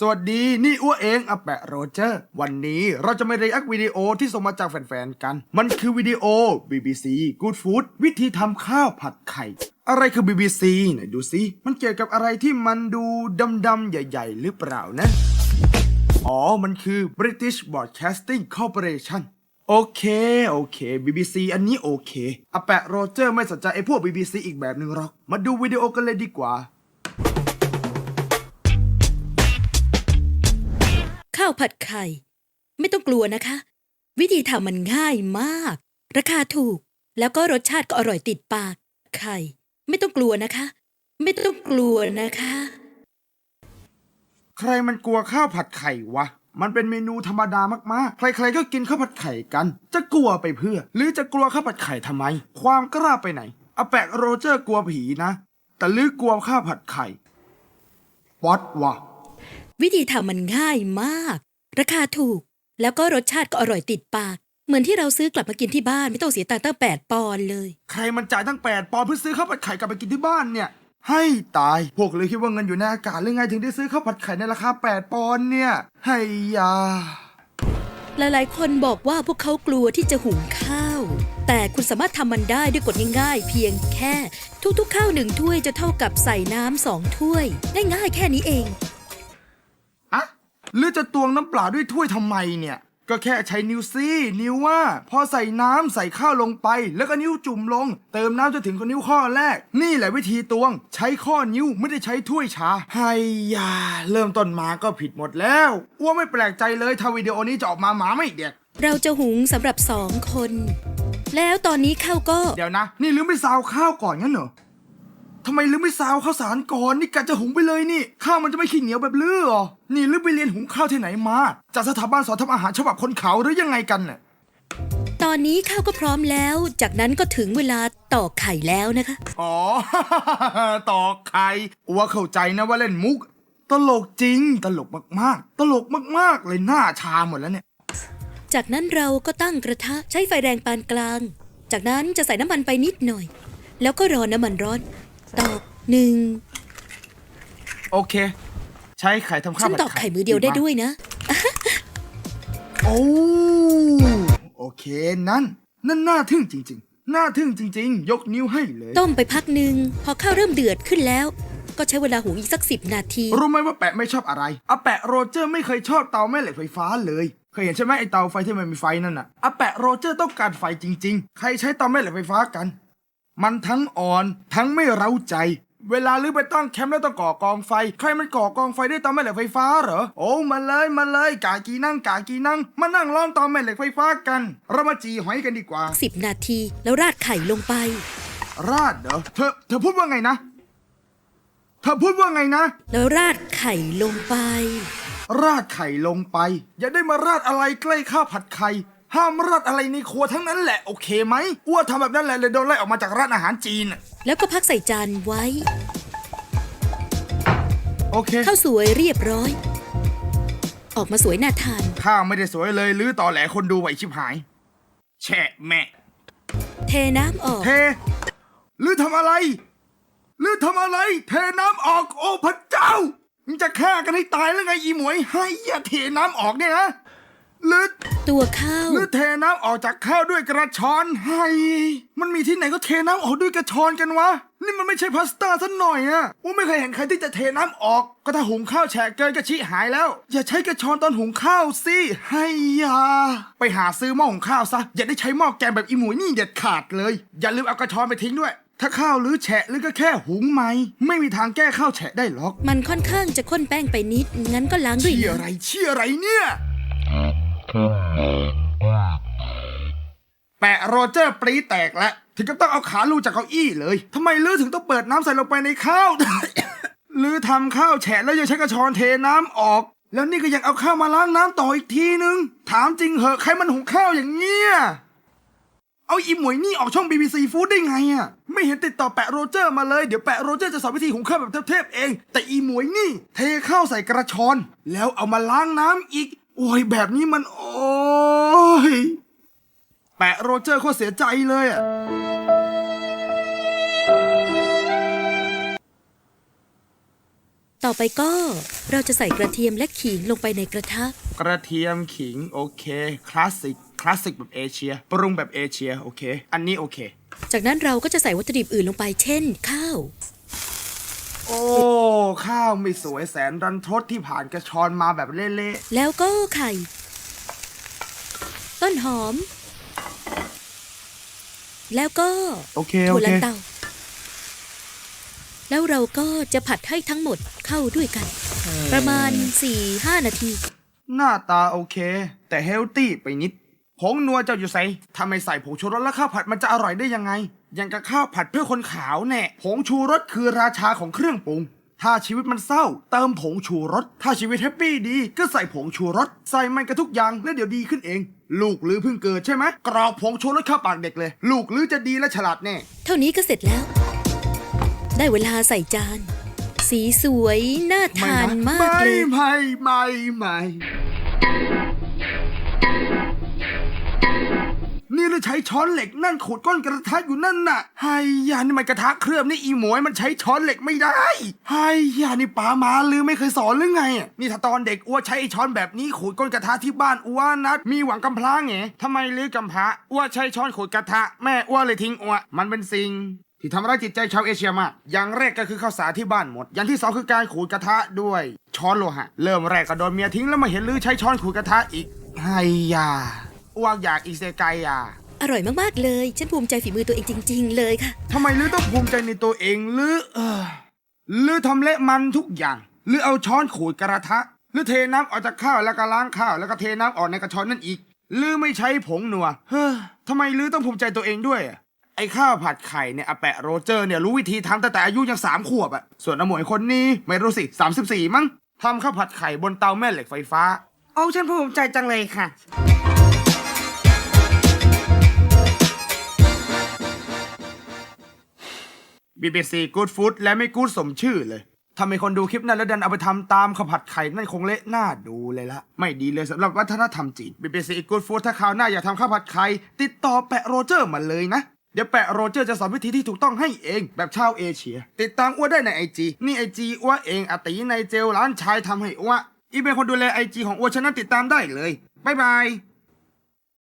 สวัสดี นี่อ้วเองอแปะโรเจอร์ วันนี้เราจะมาเรียกวิดีโอที่ส่งมาจากแฟนๆกัน มันคือวิดีโอ BBC Good Food วิธีทำข้าวผัดไข่ อะไรคือ BBC ไหนดูสิมันเกี่ยวกับอะไรที่มันดูดำๆใหญ่ ๆ หรือเปล่านะ อ๋อ มันคือ British Broadcasting Corporation โอเค โอเค BBC อันนี้โอเคอแปะโรเจอร์ไม่สนใจไอ้พวก BBC อีกแบบหนึ่งหรอก มาดูวิดีโอกันเลยดีกว่า ข้าวผัดไข่ ไม่ต้องกลัวนะคะ วิธีทำมันง่ายมาก ราคาถูก แล้วก็รสชาติก็อร่อยติดปาก ไข่ ไม่ต้องกลัวนะคะ ไม่ต้องกลัวนะคะ ใครมันกลัวข้าวผัดไข่วะ มันเป็นเมนูธรรมดามากๆ ใครๆก็กินข้าวผัดไข่กัน จะกลัวไปเพื่อ หรือจะกลัวข้าวผัดไข่ทำไม ความกล้าไปไหนอาแปะโรเจอร์กลัวผีนะ แต่ลือกลัวข้าวผัดไข่ป๊อตวะ วิธีทำมันง่ายมาก ราคาถูก แล้วก็รสชาติก็อร่อยติดปาก เหมือนที่เราซื้อกลับมากินที่บ้านไม่ต้องเสียตังค์ตั้งแปดปอนด์เลย ใครมันจ่ายตั้งแปดปอนด์เพื่อซื้อข้าวผัดไข่กลับไปกินที่บ้านเนี่ย ให้ตาย พวกเลยคิดว่าเงินอยู่ในอากาศหรือไงถึงได้ซื้อข้าวผัดไข่ในราคาแปดปอนด์เนี่ย ให้ยา หลายๆ คนบอกว่าพวกเขากลัวที่จะหุงข้าว แต่คุณสามารถทำมันได้ด้วยกฎง่ายๆ เพียงแค่ ทุกๆข้าวหนึ่งถ้วยจะเท่ากับใส่น้ำสองถ้วย ง่ายๆแค่นี้เองอะ หรือจะตวงน้ำเปล่าด้วยถ้วยทำไมเนี่ย ก็แค่ใช้นิ้วซี่นิ้วว่า พอใส่น้ำใส่ข้าวลงไป แล้วก็นิ้วจุ่มลง เติมน้ำจนถึงข้อนิ้วข้อแรก นี่แหละวิธีตวง ใช้ข้อนิ้วไม่ได้ใช้ถ้วยชาไฮยา เริ่มต้นมาก็ผิดหมดแล้วอ้วไม่แปลกใจเลยถ้าวิดีโอนี้จะออกมาหมาไม่เด็กเราจะหุงสำหรับสองคน แล้วตอนนี้ข้าวก็ เดี๋ยวนะ นี่ลืมไม่ซาวข้าวก่อนงั้นเหรอ ทำไมลืมไม่ซาวข้าวสารก่อนนี่กะจะหุงไปเลยนี่ ข้าวมันจะไม่ขี้เหนียวแบบลือเหรอ นี่ลืมไปเรียนหุงข้าวที่ไหนมา จากสถาบันสอนทำอาหารฉบับคนเขาหรือยังไงกันน่ะตอนนี้ข้าวก็พร้อมแล้ว จากนั้นก็ถึงเวลาตอกไข่แล้วนะคะ อ๋อ ตอกไข่อัวเข้าใจนะว่าเล่นมุก ตลกจริง ตลกมากๆ ตลกมากๆ เลยหน้าชาหมดแล้วเนี่ย จากนั้นเราก็ตั้งกระทะใช้ไฟแรงปานกลาง จากนั้นจะใส่น้ำมันไปนิดหน่อย แล้วก็รอน้ำมันร้อน ตอกหนึ่งโอเค ใช้ไข่ทำข้าวฉันผัดตอกไข่มือเดียวได้ด้วยนะ โอ้โอเคนั่น นั่นน่าทึ่งจริง ๆ น่าทึ่งจริง ๆ ยกนิ้วให้เลย ต้มไปพักหนึ่งพอข้าวเริ่มเดือดขึ้นแล้ว ก็ใช้เวลาหุงอีกสักสิบนาที รู้ไหมว่าแปะไม่ชอบอะไรอาแปะโรเจอร์ไม่เคยชอบเตาแม่เหล็กไฟฟ้าเลย เคยเห็นใช่ไหมไอเตาไฟที่มันมีไฟนั่นน่ะอาแปะโรเจอร์ต้องการไฟจริง ๆ ใครใช้เตาแม่เหล็กไฟฟ้ากัน มันทั้งอ่อนทั้งไม่เร้าใจ เวลาลือไปตั้งแคมป์แล้วต้องก่อกองไฟ ใครมันก่อกองไฟด้วยเตาแม่เหล็กไฟฟ้าเหรอ โอ้มาเลยมาเลย กากีนั่งกากีนั่ง มานั่งล้อมเตาแม่เหล็กไฟฟ้ากัน เรามาจีหอยกันดีกว่า สิบนาทีแล้วราดไข่ลงไป ราดเหรอ เธอเธอพูดว่าไงนะ เธอพูดว่าไงนะ แล้วราดไข่ลงไป ราดไข่ลงไป อย่าได้มาราดอะไรใกล้ข้าวผัดไข่ ห้ามราดอะไรในครัวทั้งนั้นแหละโอเคไหมอ้วทำแบบนั้นแหละเลยโดนไล่ออกมาจากร้านอาหารจีนน่ะแล้วก็พักใส่จานไว้ โอเค ข้าวสวยเรียบร้อย ออกมาสวยน่าทาน ข้าวไม่ได้สวยเลยหรือต่อแหลคนดูไหวชิบหายแช่แม่เทน้ำออก เทหรือทำอะไร หรือทำอะไร เทน้ำออกโอ้พระเจ้ามึงจะฆ่ากันให้ตายแล้วไงอีหมวยให้อย่าเทน้ำออกเนี่ยนะ หรือตัวข้าวหรือเทน้ำออกจากข้าวด้วยกระชอนให้มันมีที่ไหนก็เทน้ำออกด้วยกระชอนกันวะ นี่มันไม่ใช่พาสต้าสักหน่อยอะว่าไม่เคยเห็นใครที่จะเทน้ำออก ก็ถ้าหุงข้าวแฉะเกินก็ชี้หายแล้ว อย่าใช้กระชอนตอนหุงข้าวสิให้ยา ไปหาซื้อหม้อหุงข้าวซะ อย่าได้ใช้หม้อแกงแบบอีหมวยนี่เด็ดขาดเลย อย่าลืมเอากระชอนไปทิ้งด้วยถ้าข้าวหรือแฉะหรือก็แค่หุงไหมไม่มีทางแก้ข้าวแฉะได้หรอก มันค่อนข้างจะข้นแป้งไปนิด งั้นก็ล้างด้วยเชี่ยน้อะไรเชี่ยอะไรเนี่ย แปะโรเจอร์ปรีแตกแล้วถึงกับต้องเอาขาลูจากเก้าอี้เลยทำไมลือถึงต้องเปิดน้ำใส่ลงไปในข้าว ลือทำข้าวแฉะแล้วยังใช้กระชอนเทน้ำออก แล้วนี่ก็ยังเอาข้าวมาล้างน้ำต่ออีกทีนึง ถามจริงเหอะใครมันหุงข้าวอย่างเงี้ยเอาอีหมวยนี่ออกช่อง BBC Food ได้ไงอะ ไม่เห็นติดต่อแปะโรเจอร์มาเลย เดี๋ยวแปะโรเจอร์จะสอนวิธีหุงข้าวแบบเทพๆเอง แต่อีหมวยนี่ เทข้าวใส่กระชอน แล้วเอามาล้างน้ำอีก โอ้ยแบบนี้มันโอ้ยแปะโรเจอร์โคตรเสียใจเลยอะำต่อไปก็เราจะใส่กระเทียมและขิงลงไปในกระทะ กระเทียมขิงโอเค คลาสสิก คลาสสิกแบบเอเชีย ปรุงแบบเอเชีย โอเค อันนี้โอเค จากนั้นเราก็จะใส่วัตถุดิบอื่นลงไป เช่น ข้าว โอ้ ข้าวไม่สวยแสนรันทดที่ผ่านกระชอนมาแบบเละแล้วก็ไข่ ต้นหอม แล้วก็ๆโอเค โอถั่วเค ลันเตา แล้วเราก็จะผัดให้ทั้งหมดเข้าด้วยกัน ประมาณ 4-5 นาที หน้าตาโอเค แต่เฮลตี้ไปนิด ผงนัวเจ้าอยู่ใส่ถ้าไม่ใส่ผงชูรสแล้วข้าวผัดมันจะอร่อยได้ยังไงยังกับข้าวผัดเพื่อคนขาวแน่ผงชูรสคือราชาของเครื่องปรุง ถ้าชีวิตมันเศร้า เติมผงชูรส ถ้าชีวิตแฮปปี้ดี ก็ใส่ผงชูรส ใส่มันกับทุกอย่างแล้วเดี๋ยวดีขึ้นเอง ลูกหรือเพิ่งเกิดใช่ไหมกรอกผงชูรสเข้าปากเด็กเลย ลูกหรือจะดีและฉลาดแน่ เท่านี้ก็เสร็จแล้ว ได้เวลาใส่จาน สีสวย น่าทานมากเลย ไม่ไม่ไม่ ราใช้ช้อนเหล็กนั่นขูดก้นกระทะอยู่นั่นน่ะไฮยานี่มันกระทะเคลือบนี่อีหมวยมันใช้ช้อนเหล็กไม่ได้ไฮยานี่ป๋ามาลือไม่เคยสอนหรือไง นี่ถ้าตอนเด็กอ้วใช้ไอช้อนแบบนี้ขูดก้นกระทะที่บ้านอ้วนัดมีหวังกำพร้าไงทำไมลือกำพร้าอ้วใช้ช้อนขูดกระทะแม่อ้วเลยทิ้งอ้วมันเป็นสิ่งที่ทำร้ายจิตใจชาวเอเชียมาก อย่างแรกก็คือข้าวสารที่บ้านหมด อย่างที่สองคือการขูดกระทะด้วย ช้อนโลหะ เริ่มแรกก็โดนเมียทิ้งแล้วมาเห็นลือใช้ช้อนขูดกระทะอีกไฮยาอ้วกอยากอีเซกายา อร่อยมากๆเลย ฉันภูมิใจฝีมือตัวเองจริง ๆ เลยค่ะ ทำไมลือต้องภูมิใจในตัวเองลือเออลือทำเละมันทุกอย่างลือเอาช้อนขูดกระทะลือเทน้ำออกจากข้าวแล้วก็ล้างข้าวแล้วก็เทน้ำออกในกระชอนนั่นอีกลือไม่ใช้ผงนัวเฮ้อทำไมลือต้องภูมิใจตัวเองด้วยอะไอ้ข้าวผัดไข่เนี่ยอาแปะโรเจอร์เนี่ยรู้วิธีทำตั้งแต่อายุยังสามขวบอะส่วนอหมวยคนนี้ไม่รู้สิสามสิบสี่มั้งทำข้าวผัดไข่บนเตาแม่เหล็กไฟฟ้า เอาฉันภูมิใจจังเลยค่ะ BBC Good Food และไม่กู๊ดสมชื่อเลยถ้ามีคนดูคลิปนั้นแล้วดันเอาไปทำตามข้าวผัดไข่นั่นคงเละหน้าดูเลยละ ไม่ดีเลยสำหรับวัฒนธรรมจีน BBC Good Food ถ้าคราวหน้าอยากทำข้าวผัดไข่ติดต่อแปะโรเจอร์มาเลยนะ เดี๋ยวแปะโรเจอร์จะสอนวิธีที่ถูกต้องให้เอง แบบชาวเอเชีย ติดตามอ้วได้ในไอจีนี่ไอจีอ้วเองอตีในเจลร้านชายทำให้อ้วอีเป็นคนดูแลไอจีของอ้วฉะนั้นติดตามได้เลยบ๊ายบาย